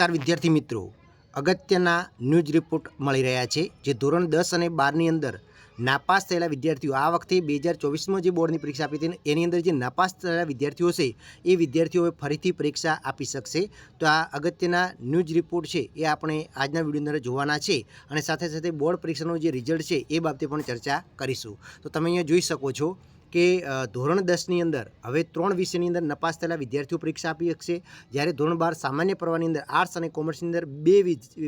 નમસ્કાર વિદ્યાર્થી મિત્રો. અગત્યના ન્યૂઝ રિપોર્ટ મળી રહ્યા છે, જે ધોરણ દસ અને બારની અંદર નાપાસ થયેલા વિદ્યાર્થીઓ, આ વખતે બે હજાર ચોવીસમાં જે બોર્ડની પરીક્ષા આપી હતી એની અંદર જે નાપાસ થયેલા વિદ્યાર્થીઓ છે, એ વિદ્યાર્થીઓ ફરીથી પરીક્ષા આપી શકશે. તો આ અગત્યના ન્યૂઝ રિપોર્ટ છે, એ આપણે આજના વીડિયો અંદર જોવાના છે અને સાથે સાથે બોર્ડ પરીક્ષાનું જે રિઝલ્ટ છે, એ બાબતે પણ ચર્ચા કરીશું. તો તમે અહીંયા જોઈ શકો છો કે ધોરણ દસની અંદર, હવે ત્રણ વિષયની અંદર નપાસ થયેલા વિદ્યાર્થીઓ પરીક્ષા આપી શકશે. જ્યારે ધોરણ બાર સામાન્ય પ્રવાહની અંદર, આર્ટ્સ અને કોમર્સની અંદર બે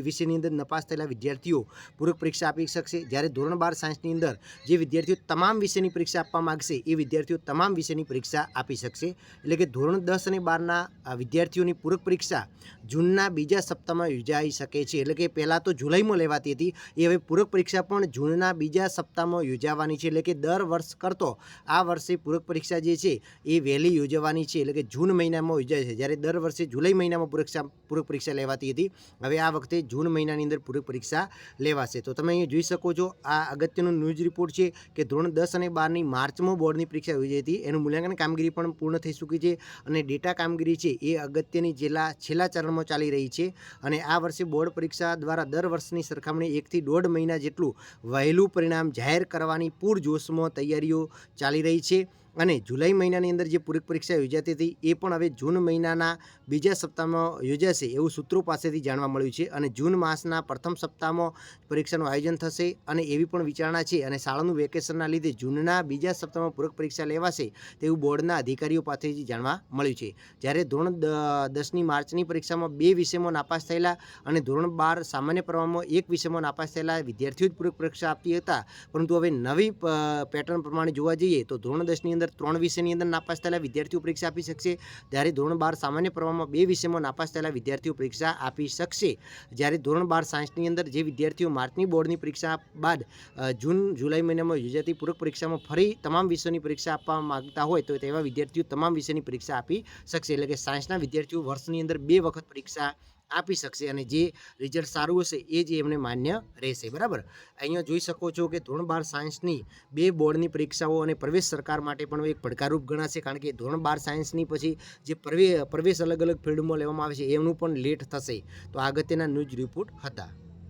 વિષયની અંદર નપાસ થયેલા વિદ્યાર્થીઓ પૂરક પરીક્ષા આપી શકશે. જ્યારે ધોરણ બાર સાયન્સની અંદર, જે વિદ્યાર્થીઓ તમામ વિષયની પરીક્ષા આપવા માગશે, એ વિદ્યાર્થીઓ તમામ વિષયની પરીક્ષા આપી શકશે. એટલે કે ધોરણ દસ અને બારના વિદ્યાર્થીઓની પૂરક પરીક્ષા જૂનના બીજા સપ્તાહમાં યોજાઈ શકે છે. એટલે કે પહેલાં તો જુલાઈમાં લેવાતી હતી. એ હવે પૂરક પરીક્ષા પણ જૂનના બીજા સપ્તાહમાં યોજાવાની છે. એટલે કે દર વર્ષ કરતો આ વર્ષે પૂરક પરીક્ષા જે છે એ વહેલી યોજવાની છે. એટલે કે જૂન મહિનામાં યોજાય છે. જ્યારે દર વર્ષે જુલાઈ મહિનામાં પરીક્ષા પૂરક પરીક્ષા લેવાતી હતી. હવે આ વખતે જૂન મહિનાની અંદર પૂરક પરીક્ષા લેવાશે. તો તમે અહીંયા જોઈ શકો છો, આ અગત્યનો ન્યૂઝ રિપોર્ટ છે કે ધોરણ દસ અને બારની માર્ચમાં બોર્ડની પરીક્ષા યોજાઈ હતી. એનું મૂલ્યાંકન કામગીરી પણ પૂર્ણ થઈ ચૂકી છે અને ડેટા કામગીરી છે એ અગત્યની જિલ્લા છેલ્લા ચરણમાં ચાલી રહી છે. અને આ વર્ષે બોર્ડ પરીક્ષા દ્વારા દર વર્ષની સરખામણી એકથી દોઢ મહિના જેટલું વહેલું પરિણામ જાહેર કરવાની પૂરજોશમાં તૈયારીઓ ચાલી રહી છે અને જુલાઈ મહિનાની અંદર જે પૂરક પરીક્ષા યોજાતી હતી, એ પણ હવે જૂન મહિનાના બીજા સપ્તાહમાં યોજાશે એવું સૂત્રો પાસેથી જાણવા મળ્યું છે અને જૂન માસના પ્રથમ સપ્તાહમાં પરીક્ષાનું આયોજન થશે અને એવી પણ વિચારણા છે અને શાળાનું વેકેશનના લીધે જૂનના બીજા સપ્તાહમાં પૂરક પરીક્ષા લેવાશે તેવું બોર્ડના અધિકારીઓ પાસેથી જાણવા મળ્યું છે. જ્યારે ધોરણ દસની માર્ચની પરીક્ષામાં બે વિષયમાં નાપાસ થયેલા અને ધોરણ બાર સામાન્ય પ્રવાહમાં એક વિષયમાં નાપાસ થયેલા વિદ્યાર્થીઓ જ પૂરક પરીક્ષા આપતી હતા, પરંતુ હવે નવી પેટર્ન પ્રમાણે જોવા જઈએ તો ધોરણ દસની અંદર ત્રણ વિષયની અંદર નાપાસ થયેલા વિદ્યાર્થીઓ પરીક્ષા આપી શકશે. ત્યારે ધોરણ બાર સામાન્ય પ્રવાહમાં બે વિષયમાં નાપાસ થયેલા વિદ્યાર્થીઓ પરીક્ષા આપી શકશે. જ્યારે ધોરણ બાર સાયન્સની અંદર જે વિદ્યાર્થીઓ માર્ચની બોર્ડની પરીક્ષા બાદ જૂન, જુલાઈ મહિનામાં યોજાતી પૂરક પરીક્ષામાં ફરી તમામ વિષયોની પરીક્ષા આપવા માગતા હોય તો તેવા વિદ્યાર્થીઓ તમામ વિષયની પરીક્ષા આપી શકશે. એટલે કે સાયન્સના વિદ્યાર્થીઓ વર્ષની અંદર બે વખત પરીક્ષા આપી શકશે અને જે રિઝલ્ટ સારું હશે એ જ એમને માન્ય રહેશે, બરાબર? અહીંયા જોઈ શકો છો કે ધોરણ બાર સાયન્સની બે બોર્ડની પરીક્ષાઓ અને પ્રવેશ સરકાર માટે પણ એક પડકારરૂપ ગણાશે, કારણ કે ધોરણ બાર સાયન્સની પછી જે પ્રવે, પ્રવેશ અલગ અલગ ફિલ્ડમાં લેવામાં આવે છે એમનું પણ લેટ થશે. તો આ અગત્યના ન્યૂઝ રિપોર્ટ હતા.